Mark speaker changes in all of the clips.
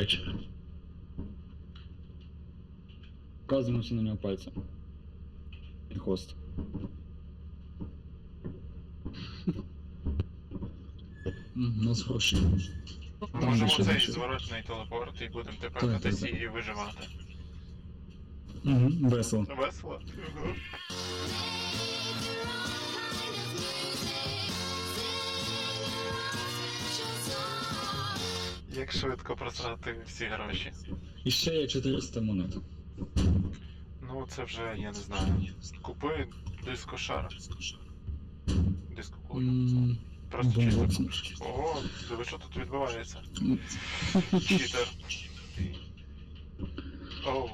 Speaker 1: вечора. Вказуємося на нього пальцем. І хвост. У нас хороші.
Speaker 2: Можемо цей зворотний телепорт і будемо тепер на тесі і виживати.
Speaker 1: Угу, Весело.
Speaker 2: Весело. Як швидко просрати всі гроші.
Speaker 1: І ще є 400 монет.
Speaker 2: Ну це вже, я не знаю. Купи дискошар. Дискокулю. Mm, Просто чисто. Ого, диви, що тут відбувається? Читер. Оу.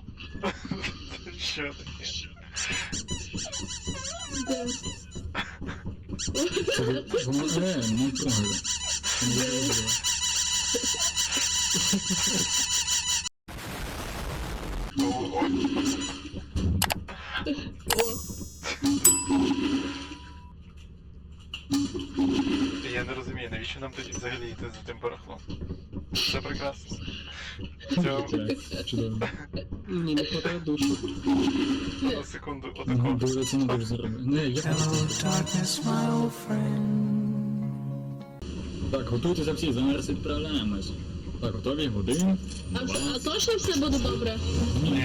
Speaker 2: Що таке?
Speaker 1: Не, не трогай. Не я
Speaker 2: не розумію, навіщо нам тоді взагалі йти за тим барахлом? Це прекрасно.
Speaker 1: Чудово. Ні, не хватає душу.
Speaker 2: Одну секунду, отако.
Speaker 1: Дуже ну, це не дуже зробив. Так, готуйтеся всі, зараз відправляємось. Так, готові? Один.
Speaker 3: А, два. а точно все буде добре?
Speaker 1: Ні.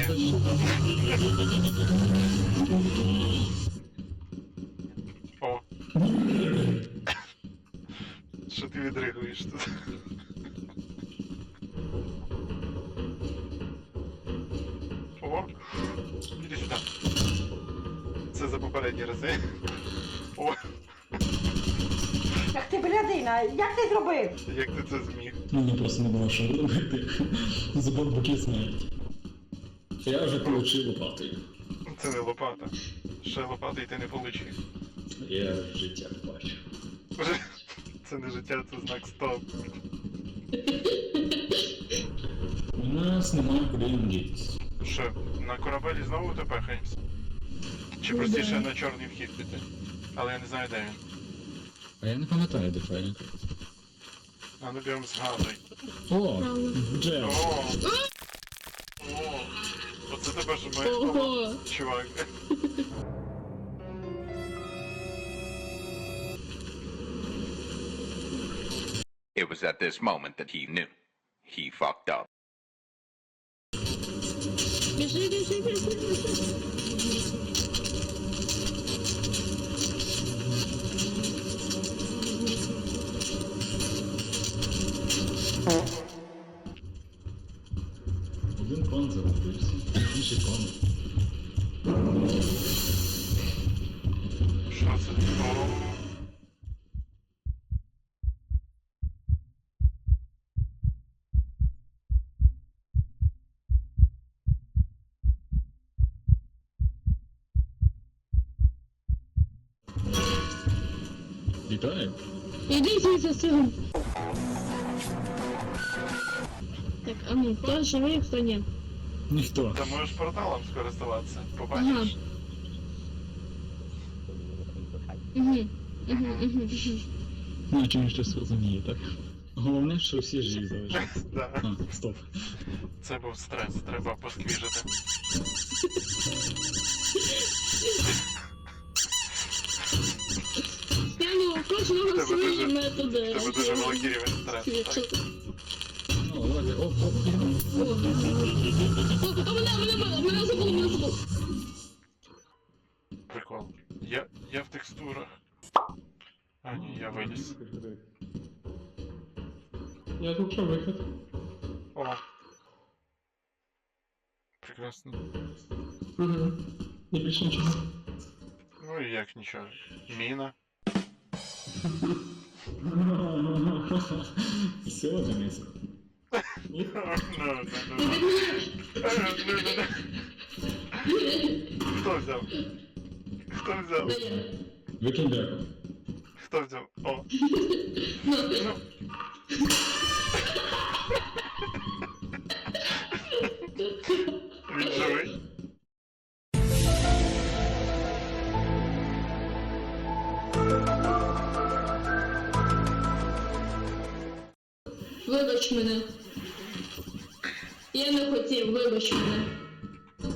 Speaker 2: О. Що ти відригуєш тут? О! Іди сюди. Це за попередні рази. О!
Speaker 3: Як ти блядина, як ти зробив?
Speaker 2: Як ти це зміг?
Speaker 1: Ну, мені просто не було що робити. Забор боки смерті. Я вже получив лопатою.
Speaker 2: Це не лопата. Ще лопата лопати ти не получив.
Speaker 1: Я життя бачу.
Speaker 2: Це не життя, це знак стоп.
Speaker 1: У нас немає куди їм дітись.
Speaker 2: Що, на корабелі знову тепехаємось? Чи ну, простіше на чорний вхід піти? Але я не знаю де він.
Speaker 1: А я не пам'ятаю, де файлик. nu blir de så här Åh, Åh!
Speaker 2: It was at this moment that he knew. He fucked up.
Speaker 1: Bugün Konza bilirsin. Kimse Konza. Şansın doğru. Вітаю.
Speaker 3: Ідіть і засилуйте. Так, а ну, хто живий, хто ні?
Speaker 1: Ніхто.
Speaker 2: Ти можеш порталом скористуватися, побачиш.
Speaker 3: Угу. Угу, угу, угу.
Speaker 1: Ну, чим щось розуміє, так? Головне, що всі живі залишаться. Да. А, стоп.
Speaker 2: Це був стрес, треба посквіжити.
Speaker 3: Я не хочу свої дуже- методи.
Speaker 2: Тебе дуже великий рівень стресу. так? О, мене, мене, мене,
Speaker 3: мене забув, мене забув.
Speaker 2: Прикол. Я, я в текстурах. А, ні, я виліз.
Speaker 1: Я тут що вихід?
Speaker 2: О. Прекрасно.
Speaker 1: Угу. Не більше нічого.
Speaker 2: Ну і як нічого. Міна.
Speaker 1: Все, замість.
Speaker 2: no, no, no, no. Kto wziął? Kto wziął? Wykinder. Kto wziął? O. No. no. Widziałeś?
Speaker 3: Вибач мене. Я не хотів, вибач мене. Ну,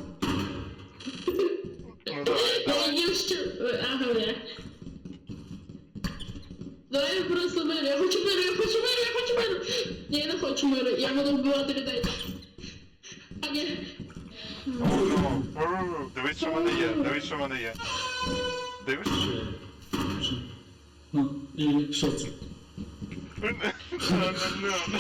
Speaker 3: давай, Я Ага, я. Давай просто мир, я хочу миру, я хочу миру, я хочу миру. я не хочу миру, я буду вбивати людей. А ні.
Speaker 2: Ру, Дивись, що в мене є, дивись, що в мене є. Дивись?
Speaker 1: Ну, і що це? Ну, ну,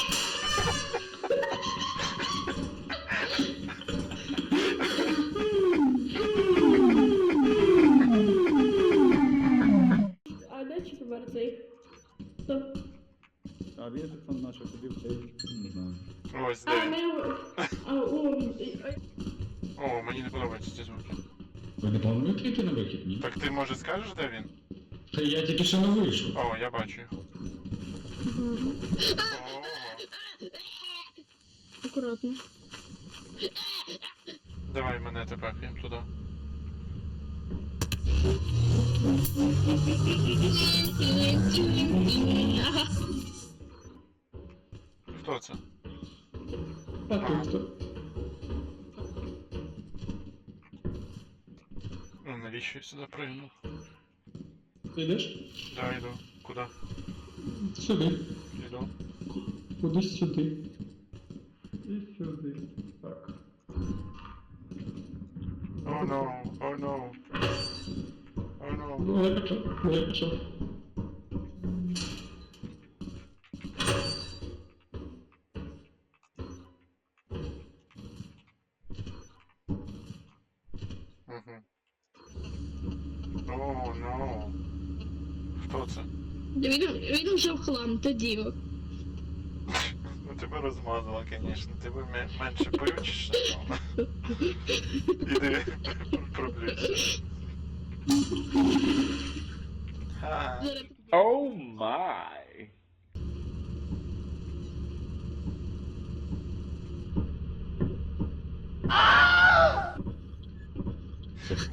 Speaker 2: О, я бачу. О, Акуратно. Давай мене тепер їм туди. Хто це? Ну, навіщо я сюди пригнув? Ти йдеш? Да, йду. куда? Сюди. Іду.
Speaker 1: Кудись сюди. І сюди. Так.
Speaker 2: О, no, о, no. О, no.
Speaker 1: Ну, я почав, ну, я почав.
Speaker 2: Мгм. О, no. Хто це?
Speaker 3: Він, він вже в хлам, ти діло.
Speaker 2: Ну тебе розмазало, звісно. Ти би менше плючиш, Іди проблюєш. Оу май!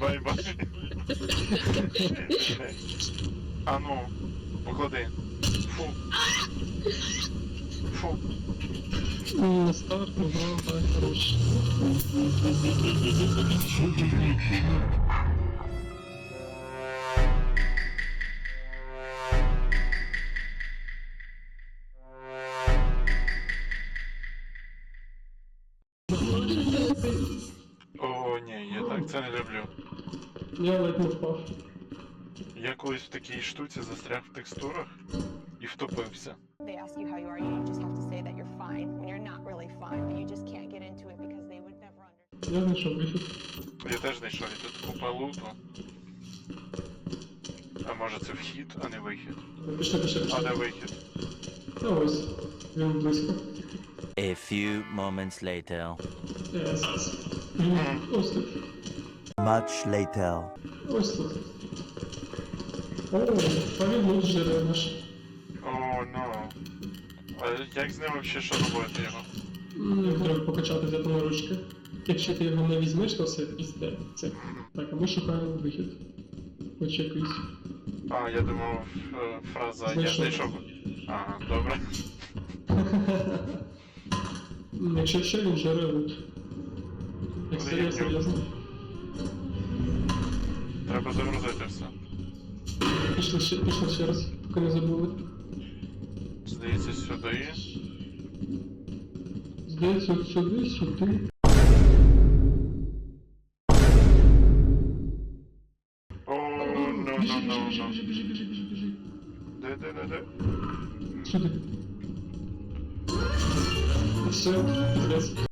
Speaker 2: Бай-бай. А ну. Поклади. Фу. Фу.
Speaker 1: На старт, ну, короче.
Speaker 2: хтось в такій штуці застряг в текстурах і втопився. They ask you how you are, you just have to say that you're fine when you're not
Speaker 1: really fine, but you just can't get into it because they would never understand. Я знайшов вихід.
Speaker 2: Я теж знайшов, і тут купа луту. А може це вхід, а не вихід. Пішли, пішли, пішли. А де вихід?
Speaker 1: Та ось, він близько. A few moments later. Yes. Ось тут. Much later. Ось тут. О, повелось жири наш.
Speaker 2: О, ну. А як з ним взагалі що робити його?
Speaker 1: Ну, його треба покачати взяти на ручки. Якщо ти його не візьмеш, то все пізде. Це. Так, а ми шукаємо вихід. Хоч якийсь.
Speaker 2: А, я думав, е, фраза я знайшов. Ага, добре.
Speaker 1: Ну, якщо що, він же ревуть. Як серйозно.
Speaker 2: Треба загрузити все
Speaker 1: пішли ще, пішли ще раз, поки не забули.
Speaker 2: Здається, сюди.
Speaker 1: Здається, от сюди, сюди.
Speaker 2: О, ну, ну, Біжи, ну, біжи, ну, біжи, ну. біжи, біжи, біжи, біжи, біжи.
Speaker 1: Все,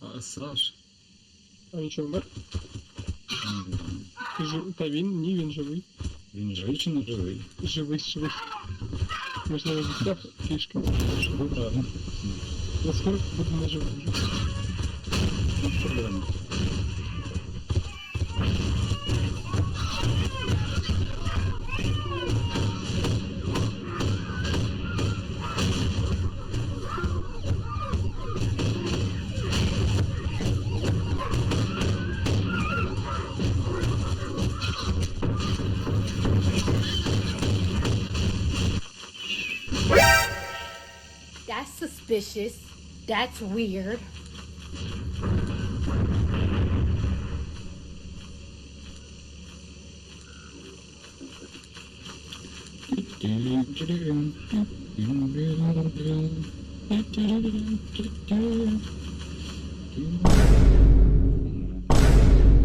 Speaker 1: А Саш. А він що вмер? Ти жив- Та він, ні, він живий. Він живий чи не живий? Живий, живий. Можливо, дістав фішки. Живий, правильно. Наскоро буде не живий. Проблема.
Speaker 2: suspicious. That's weird.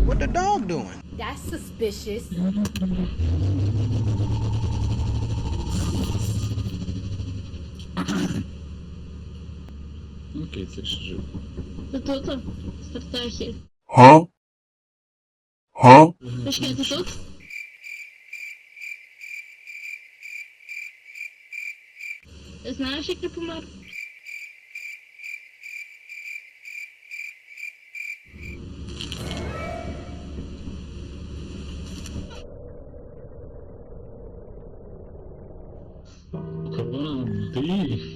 Speaker 2: What the dog doing?
Speaker 3: That's suspicious.
Speaker 1: киця ще ну, жив.
Speaker 3: Ти тут? Стартахи. Га? Га? Почекай, ти тут? Ти знаєш, як я помер?
Speaker 1: Come on, dude.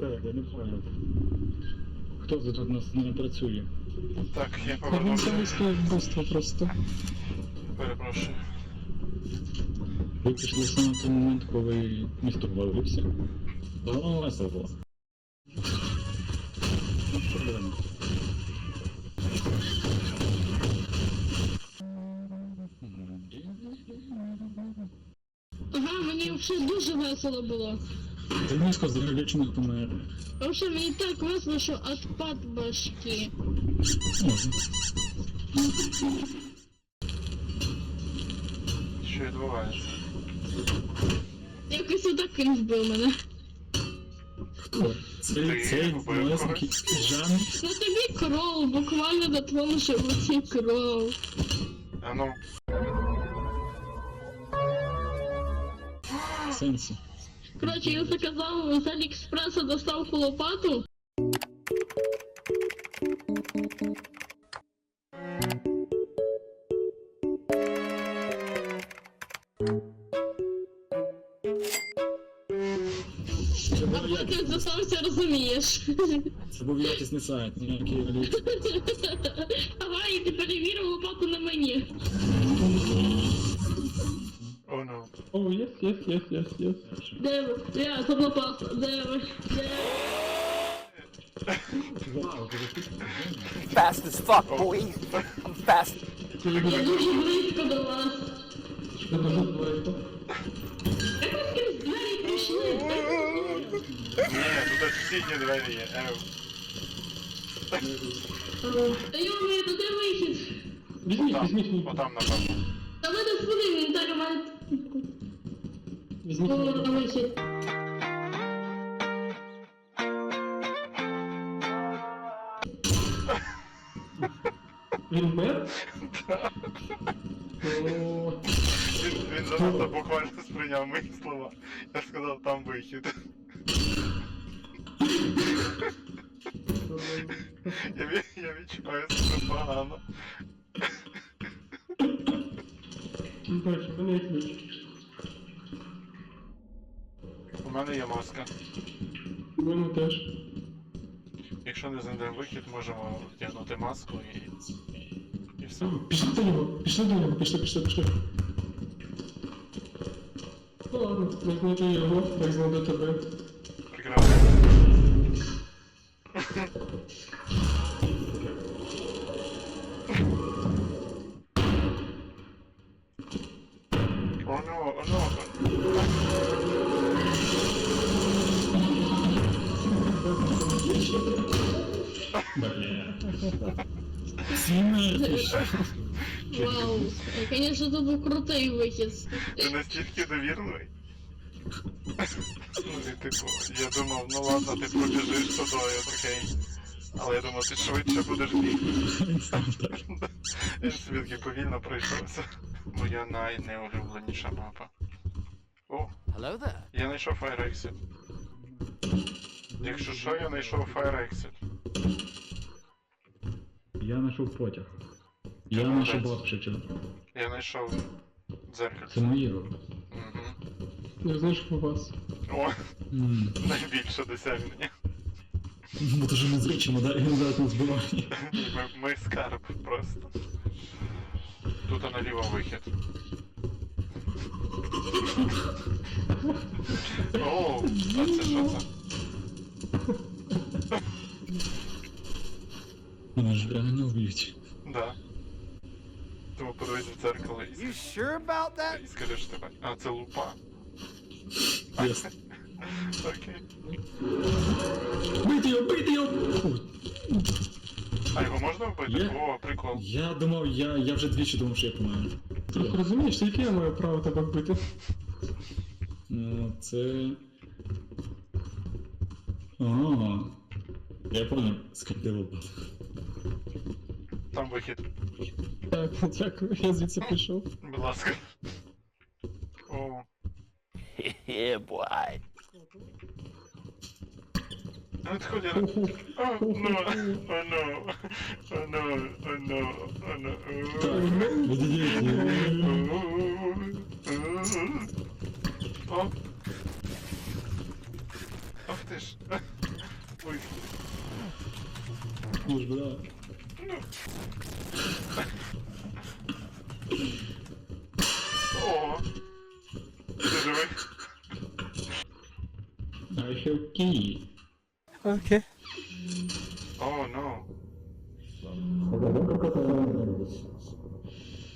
Speaker 1: спереду, не Хто це тут у нас не працює? Так, я Він повернувся. себе стоїть просто.
Speaker 2: Перепрошую.
Speaker 1: Ви пішли саме на той момент, коли місто валився. Воно весело було.
Speaker 3: Ага, мені взагалі дуже весело було.
Speaker 1: Денежка залеченных ПМР.
Speaker 3: В общем, и так выслушал отпад башки.
Speaker 2: Що відбувається?
Speaker 3: Якось отаким вбив мене.
Speaker 1: Ти Цей, цей вбив малесенький жан. На
Speaker 3: ну тобі кров, буквально на твоєму животі кров.
Speaker 2: А ну.
Speaker 1: Сенсі.
Speaker 3: Короче, я заказал з Аліекспреса доставку лопату. А потім ти сам все розумієш.
Speaker 1: Щоб якість не сайт, ніякий ну, Аліекспрес.
Speaker 3: Давай, ти перевірив лопату на мені.
Speaker 1: yes, yes, yes, yes.
Speaker 3: Devil, yeah, só pra passar. Devil, yeah.
Speaker 4: Fast as fuck, boy. I'm fast.
Speaker 3: Eu não devia ficar do lado. Eu consegui os двери пришли.
Speaker 2: Нет, тут соседние двери.
Speaker 3: Та йому, то де вихід?
Speaker 1: Візьміть, візьміть.
Speaker 2: Отам, напевно.
Speaker 3: Та ви до спини, він так у мене Він мер?
Speaker 2: Він, він занадто буквально сприйняв мої слова. Я сказав, там вихід. я, ві- я відчуваю себе погано.
Speaker 1: Бачу, мене ключ.
Speaker 2: мене є маска.
Speaker 1: У мене теж.
Speaker 2: Якщо не знайдемо вихід, можемо вдягнути маску і. і все.
Speaker 1: Пішли до нього, пішли до нього, пішли, пішли, пішли. Ну ладно, як знайду його, як знайду тебе.
Speaker 2: Прекрасно.
Speaker 1: Вау,
Speaker 3: конечно, это был крутой выход.
Speaker 2: Ты настільки довірливий. Ну, типу, я думав, ну ладно, ти пробіжиш тобою, окей. Але я думав, ти швидше будеш бігти. Я собі таки повільно пройшовся. Моя найнеулюбленіша мапа. О! Hello there. Я знайшов Fire Якщо що, я знайшов Fire Exit.
Speaker 1: Я знайшов потяг. Я молодець. знайшов бабчича.
Speaker 2: Я знайшов Це дзеркальце.
Speaker 1: мої роки. Угу. Я знайшов вас.
Speaker 2: О, М. найбільше досягнення.
Speaker 1: Ми дуже незручно, да? Він зараз нас збиває.
Speaker 2: Ми, скарб просто. Тут а наліво вихід. Оу, а це що це?
Speaker 1: Брайана убьете?
Speaker 2: Да. Ты подойди в зеркало и, you sure about that? и скажи, что... А, это лупа. Ясно. Окей.
Speaker 1: Бити його, бити його! Ой,
Speaker 2: А його можна вбити? Є. О, прикол. Я
Speaker 1: думал, я, я уже двічі думал, что я помер. Ты розумієш, яке я маю право тебе вбити? Ну, це. А, я понял, скопило бабку там вихід. Так, дякую, я звідси пішов.
Speaker 2: Будь ласка. О.
Speaker 4: Хе-хе, бай.
Speaker 2: От холера. О, ну, о, ну, о, ну, о, ну, о,
Speaker 1: ну.
Speaker 2: О. Ох ти ж. Ой.
Speaker 1: Служба, ну да. I have key.
Speaker 3: Okay.
Speaker 2: Oh no.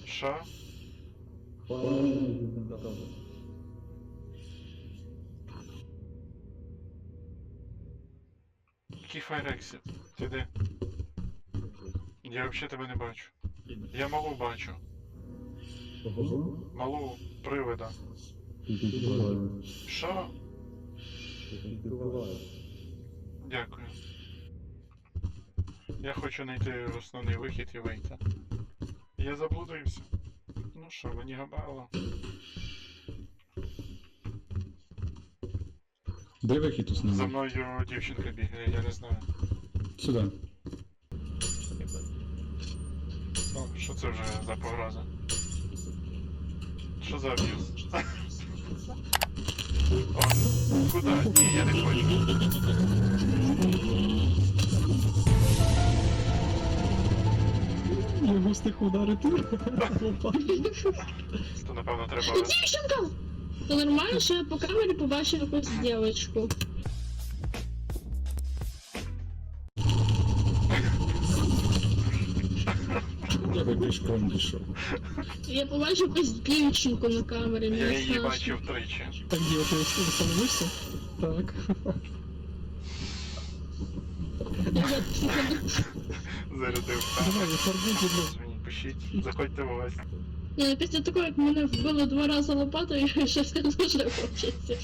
Speaker 2: Sure. Key fire exit. Today. Я взагалі тебе не бачу. Я малу бачу. Малу привида. Що? Дякую. Я хочу знайти основний вихід і вийти. Я заблудився. Ну що, мені габало.
Speaker 1: Де вихід основний?
Speaker 2: За мною дівчинка бігає, я не знаю. Сюди. Що це вже за погроза? Що за аб'юз? О, куди? Ні, я не хочу.
Speaker 1: Я встиг ударити.
Speaker 2: То напевно треба.
Speaker 3: Дівчинка! Нормально, що я по камері побачив якусь дівчинку.
Speaker 1: пішком дійшов.
Speaker 3: Я побачив якусь дівчинку на камері. Я не її знаю, бачив тричі.
Speaker 1: Так, є, ти встановився? Так. що-
Speaker 3: Я психо-
Speaker 2: Зарядив.
Speaker 1: Давай, я фарбую
Speaker 2: зубну. Дзвоніть, пишіть, заходьте в гості.
Speaker 3: Ну, Після того, як мене вбили два рази лопатою, щось не дуже хочеться.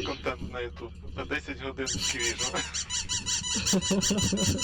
Speaker 2: контент на YouTube. На 10 годин свіжо.